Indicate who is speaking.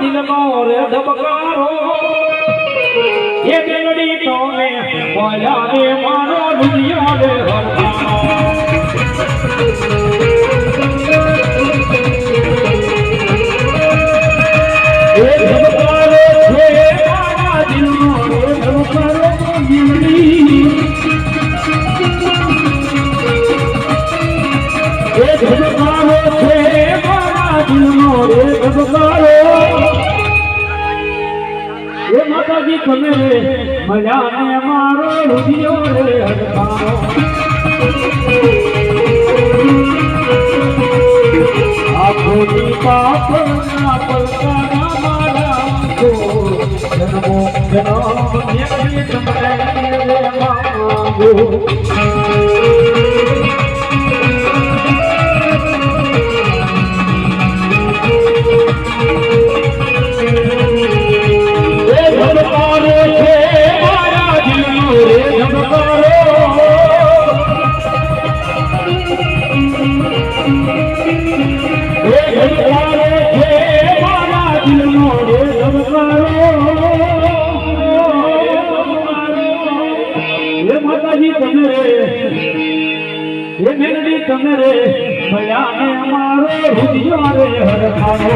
Speaker 1: દિલનો રે ધબકારો. એ મેલડી તો મે બોલ્યા રે મારો દુનિયા રે હરખાનો એ ધબકારો છે મારા દિલનો રે ધબકારો દિલડી એ ધબકારો છે મારા દિલનો રે ધબકારો એ માતાજી તમે રે મજાને મારો રુધિયો રે હડકારો આખો દી પાપ ના પલકારા મારા તો જન્મો જન્મ ન્યાય તમને રે માંગો એ ધબકારો છે મારા દિલનો રે ધબકારો. એ માતાજી તમે રે ભયાને અમારો હૃદય રે હરખાનો